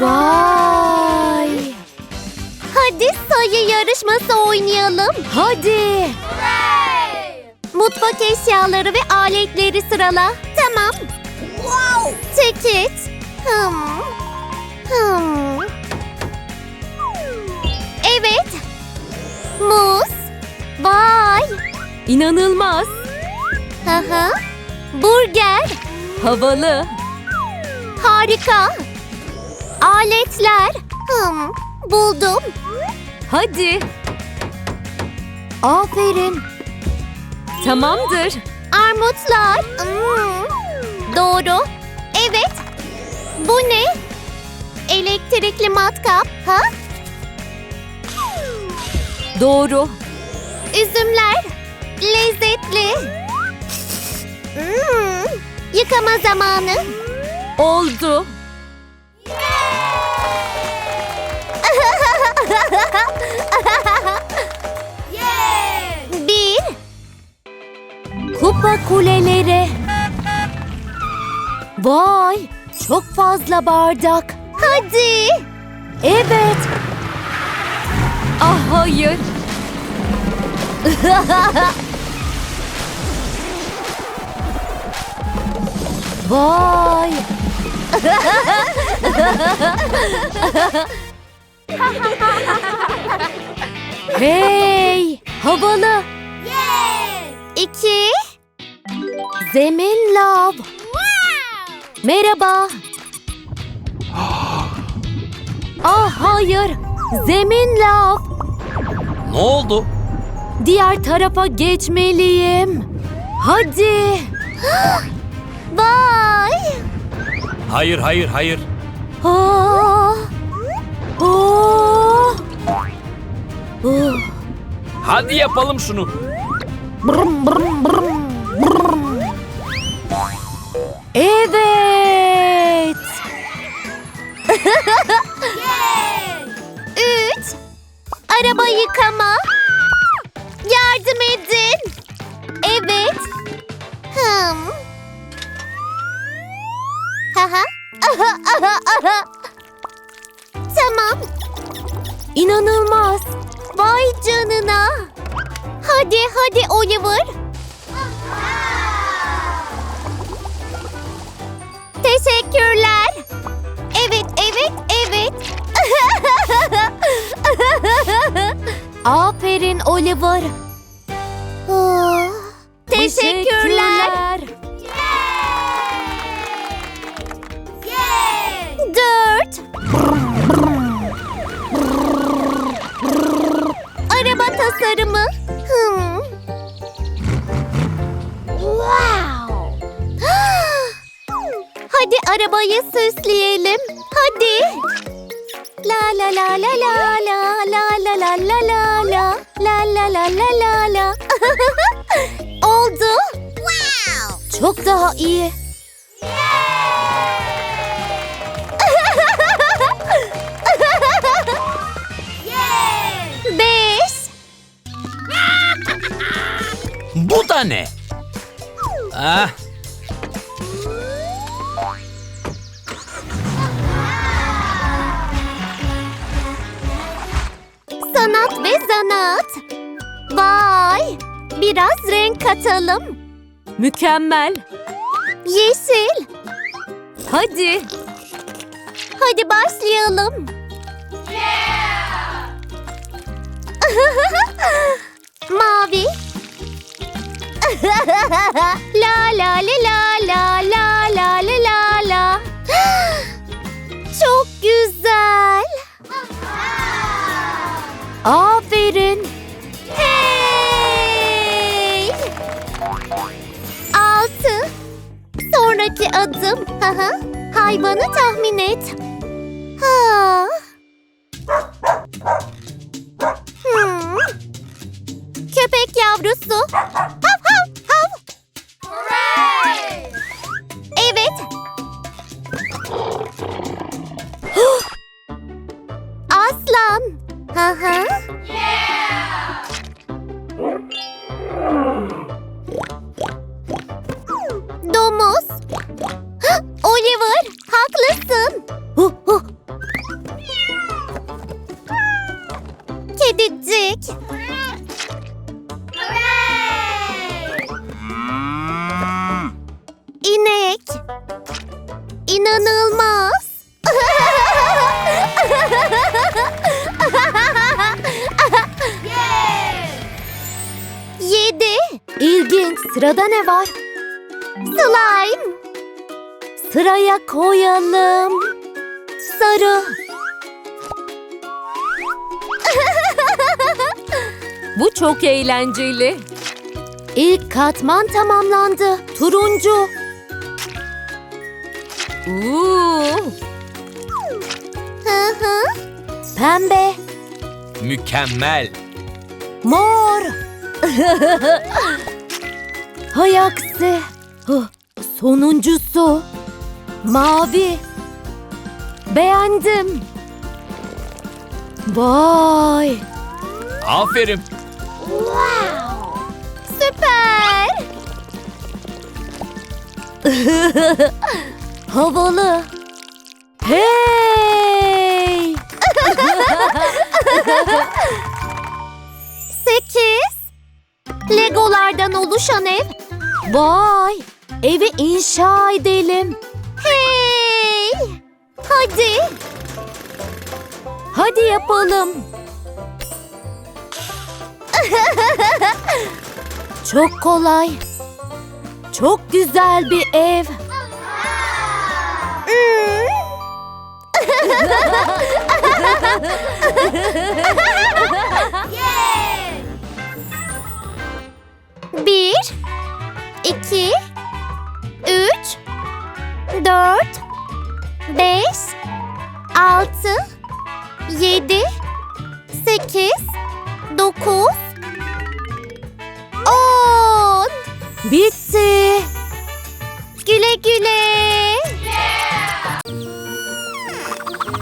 Vay! Hadi sayı yarışması oynayalım. Hadi! Mutfak eşyaları ve aletleri sırala. Tamam. Wow. Çekiç. Hmm. Hmm. Evet. Muz. Vay. İnanılmaz! Hı. Burger. Havalı! Harika. Aletler. Hmm. Buldum. Hadi! Aferin! Tamamdır. Armutlar. Hmm. Doğru. Evet. Bu ne? Elektrikli matkap. Ha? Doğru. Üzümler. Lezzetli. Hmm. Yıkama zamanı. Oldu. Bir. Kupa kuleleri. Vay! Çok fazla bardak. Hadi. Evet. Ah hayır. Vay! hey! Havalı. İki. Zemin lav. Merhaba. Ah hayır. Zemin lav. Ne oldu? Diğer tarafa geçmeliyim. Hadi. Vay. Hayır, hayır, hayır. Aa. Aa. Uh. Hadi yapalım şunu. Brum, brum, brum, brum. Evet. Oliver. Oh, Teşekkürler. Dört. Araba tasarımı. Hmm. Wow. Hadi arabayı süsleyelim. Hadi. La la la la la la la la la la la la la la la la la la. Oldu. Wow. Çok daha iyi. Beş. Bu da ne? Ah, Sanat ve zanaat. Vay. Biraz renk katalım. Mükemmel. Yeşil. Hadi. Hadi başlayalım. Mavi. la la la la la la la la la. Çok güzel. Aferin. Haha. Hayvanı tahmin et. Ha. Haklısın. Huh, huh. Kedicik. İnek. İnanılmaz. Yedi. İlginç. Sırada ne var? Slime. Sıraya koyalım. Sarı. Bu çok eğlenceli. İlk katman tamamlandı. Turuncu. Uuu, Hı hı. pembe, Mükemmel. mor. Hay aksi. Sonuncusu. Mavi. Beğendim. Vay. Aferin. Süper. Havalı. Hey! Sekiz. Legolardan oluşan ev. Vay! Evi inşa edelim. Hadi. Hadi yapalım. Çok kolay. Çok güzel bir ev.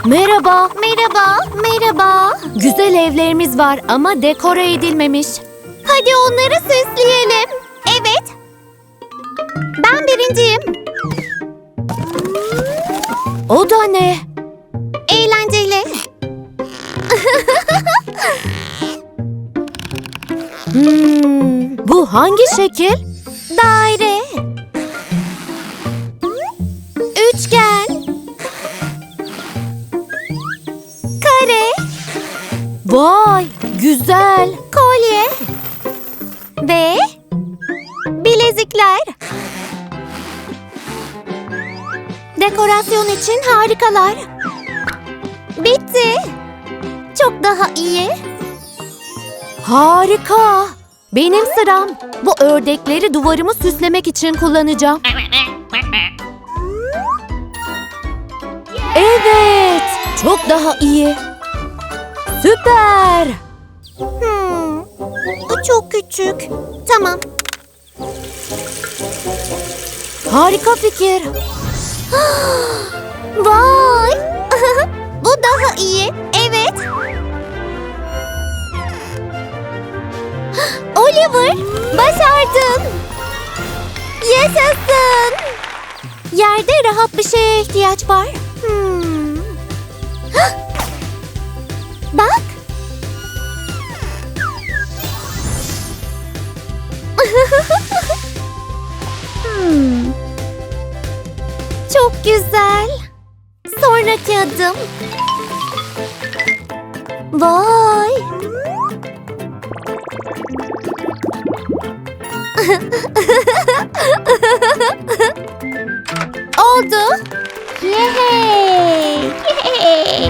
Merhaba. Merhaba, merhaba. Güzel evlerimiz var ama dekore edilmemiş. Hadi onları süsleyelim. Evet. Ben birinciyim. O da ne? Eğlenceli. Hmm, bu hangi şekil? Daire. Üçgen. Güzel. Kolye. Ve bilezikler. Dekorasyon için harikalar. Bitti. Çok daha iyi. Harika. Benim sıram. Bu ördekleri duvarımı süslemek için kullanacağım. Evet. Çok daha iyi. Süper. Hmm, bu çok küçük. Tamam. Harika fikir. Vay! bu daha iyi. Evet. Oliver, başardın. Yaşasın. Yerde rahat bir şeye ihtiyaç var. Hmm. Bak. Hmm. Çok güzel. Sonraki adım. Vay. Oldu. Yay. Yay.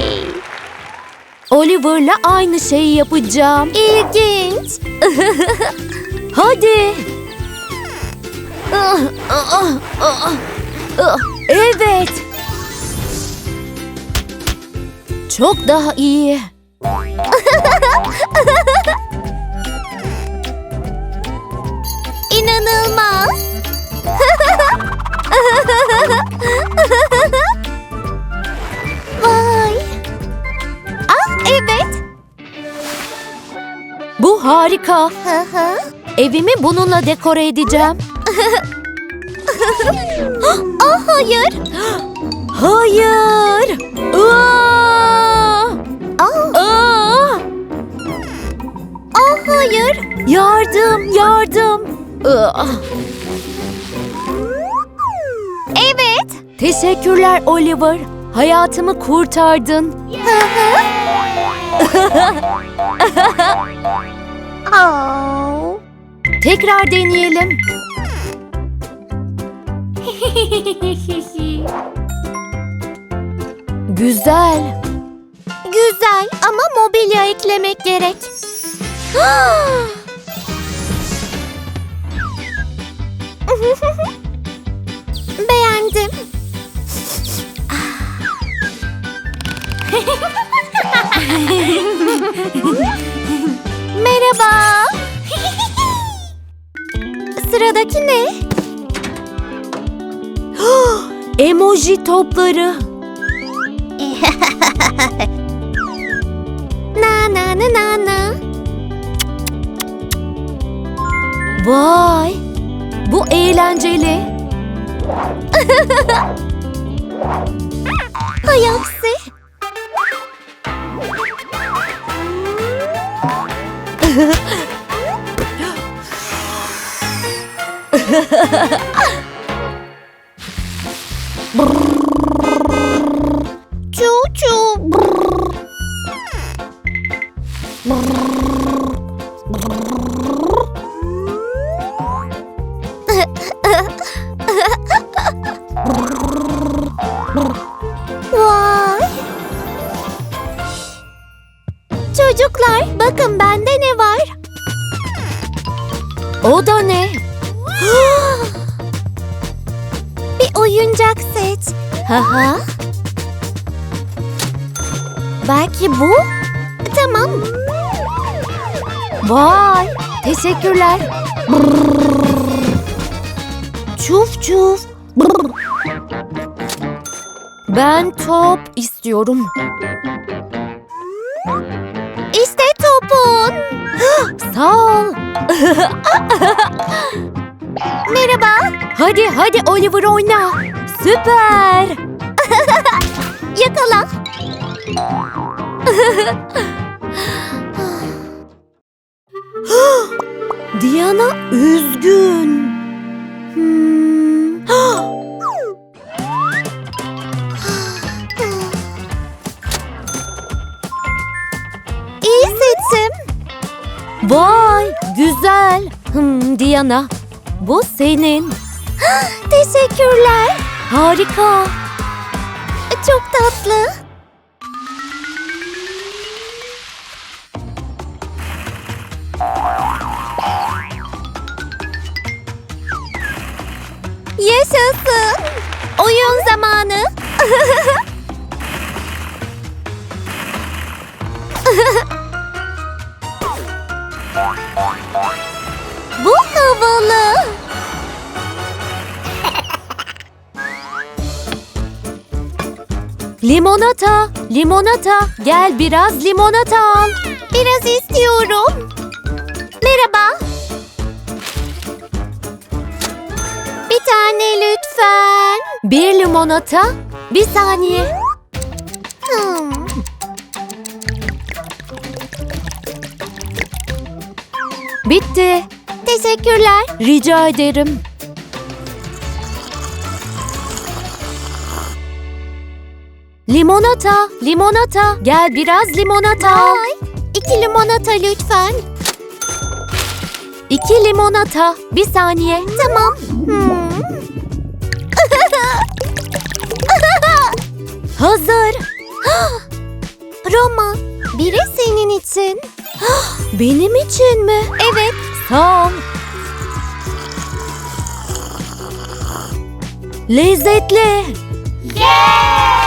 Oliver'la aynı şeyi yapacağım. İlginç. Hadi. Evet. Çok daha iyi. İnanılmaz. Vay. Ah evet. Bu harika. Hı hı. Evimi bununla dekore edeceğim. ah hayır. Hayır. Aa! Ah, Aa! ah hayır. Yardım, yardım. Aa! Evet. Teşekkürler Oliver. Hayatımı kurtardın. Au. Tekrar deneyelim. Güzel. Güzel ama mobilya eklemek gerek. Beğendim. Merhaba. Sıradaki ne? Emoji topları. Na na na na na. Vay. Bu eğlenceli. Hay aksi. Çu çu. Vay. Çocuklar bakın bende ne var? O da ne? Haha. Belki bu? Tamam. Vay. Teşekkürler. Çuf çuf. Ben top istiyorum. İşte topun. Sağ ol. Merhaba. Hadi hadi Oliver oyna. Süper. Yakala. Diana üzgün. Hmm. İyi seçim. Vay güzel. Hmm, Diana bu senin. Teşekkürler. Harika. Çok tatlı. Limonata, limonata. Gel biraz limonata al. Biraz istiyorum. Merhaba. Bir tane lütfen. Bir limonata. Bir saniye. Hmm. Bitti. Teşekkürler. Rica ederim. Limonata, limonata. Gel biraz limonata al. Ay, iki limonata lütfen. İki limonata. Bir saniye. Tamam. Hmm. Hazır. Roma, biri senin için. Benim için mi? Evet, Sağ ol. Lezzetli. Yeah!